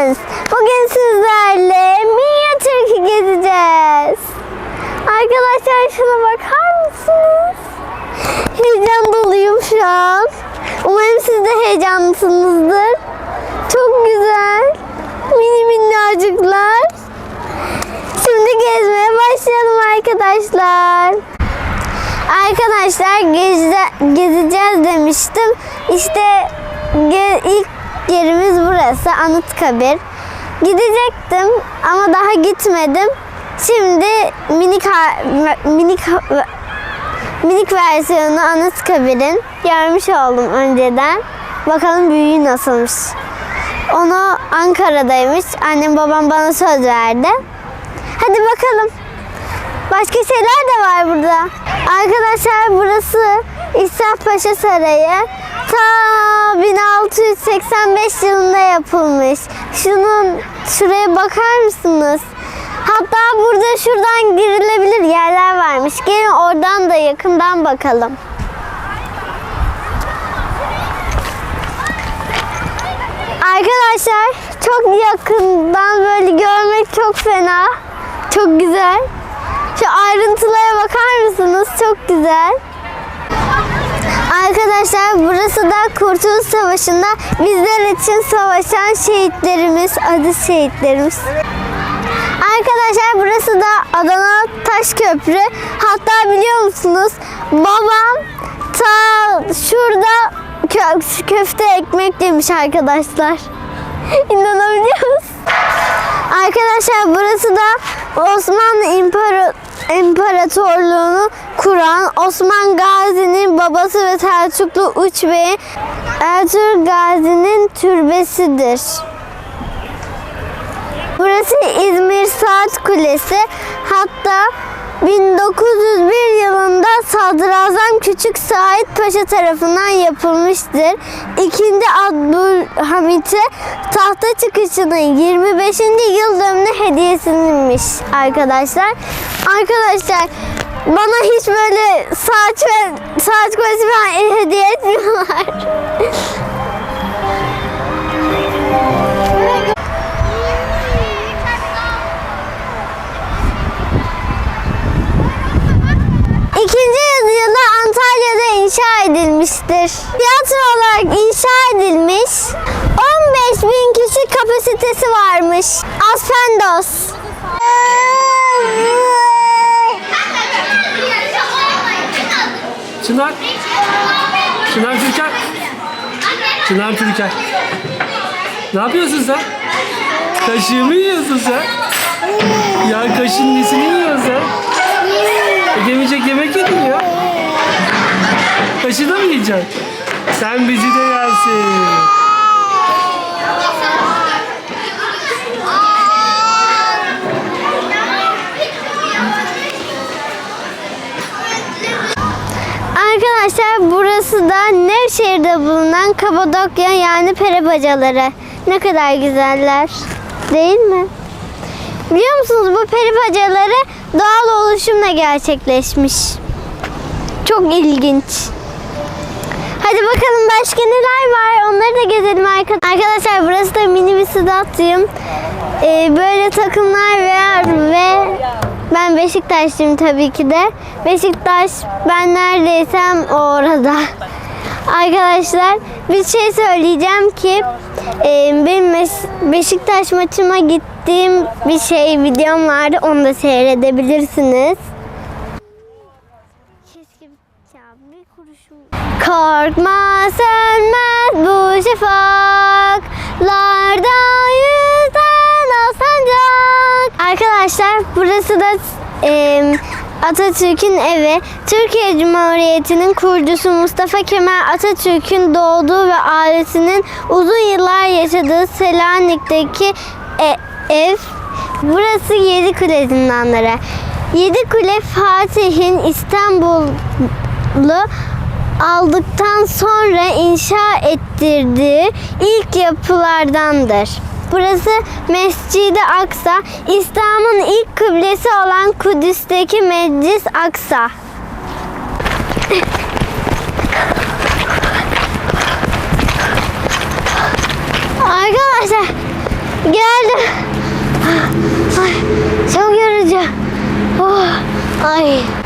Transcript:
Friends. Bugün sizlerle Mia Türk'ü gezeceğiz. Arkadaşlar şuna bakar mısınız? Heyecan doluyum şu an. Umarım siz de heyecanlısınızdır. Çok güzel. Mini minnacıklar. Şimdi gezmeye başlayalım arkadaşlar. Arkadaşlar geze- gezeceğiz demiştim. İşte ge- ilk yerimiz burası Anıtkabir. Gidecektim ama daha gitmedim. Şimdi minik minik minik versiyonu Anıtkabir'in görmüş oldum önceden. Bakalım büyüğü nasılmış. Onu Ankara'daymış. Annem babam bana söz verdi. Hadi bakalım. Başka şeyler de var burada. Arkadaşlar burası İhsan Paşa Sarayı. Ta 1685 yılında yapılmış. Şunun şuraya bakar mısınız? Hatta burada şuradan girilebilir yerler varmış. Gelin oradan da yakından bakalım. Arkadaşlar çok yakından böyle görmek çok fena. Çok güzel. Şu ayrıntılara bakar mısınız? Çok güzel. Arkadaşlar burası da Kurtuluş Savaşı'nda bizler için savaşan şehitlerimiz, adı şehitlerimiz. Arkadaşlar burası da Adana Taş Köprü. Hatta biliyor musunuz babam ta şurada kö- köfte ekmek yemiş arkadaşlar. İnanabiliyor musunuz? Arkadaşlar burası da Osmanlı İmpara- İmparatorluğunu kuran Osman Gazi'nin babası ve Selçuklu Uç Bey'in Ertuğrul Gazi'nin türbesidir. Burası İzmir Saat Kulesi. Hatta 1901 yılında Sadrazam Küçük Said Paşa tarafından yapılmıştır. İkinci Abdülhamit'e tahta çıkışının 25. yıl dönümü hediyesinmiş arkadaşlar. Arkadaşlar bana hiç böyle saat ve saat kulesi falan hediye etmiyorlar. edilmiştir. Tiyatro olarak inşa edilmiş. 15 bin kişi kapasitesi varmış. Aspendos. Çınar. Çınar Türker. Çınar Türker. Ne yapıyorsun sen? Kaşığı mı yiyorsun sen? Ya kaşın nesini yiyorsun sen? Yiyeceksin? Sen bizi de yersin. Arkadaşlar burası da Nevşehir'de bulunan Kapadokya yani peri bacaları. Ne kadar güzeller. Değil mi? Biliyor musunuz bu peri bacaları doğal oluşumla gerçekleşmiş. Çok ilginç. Hadi bakalım başka neler var onları da gezelim arka- arkadaşlar. Burası da mini bir stadyum. Ee, böyle takımlar var ve ben Beşiktaşlıyım tabii ki de. Beşiktaş ben neredeysem orada. Arkadaşlar bir şey söyleyeceğim ki e, benim Beşiktaş maçıma gittiğim bir şey videom vardı onu da seyredebilirsiniz. Keşke ya bir kuruşum. Korkma sönmez bu şafaklarda yüzden o sancak. Arkadaşlar burası da em, Atatürk'ün evi. Türkiye Cumhuriyeti'nin kurucusu Mustafa Kemal Atatürk'ün doğduğu ve ailesinin uzun yıllar yaşadığı Selanik'teki e- ev. Burası Yedikule zindanları. Yedikule Fatih'in İstanbul'u aldıktan sonra inşa ettirdiği ilk yapılardandır. Burası Mescid-i Aksa, İslam'ın ilk kıblesi olan Kudüs'teki Meclis Aksa. Arkadaşlar Geldim. Ay, çok yorucu. Oh, ay.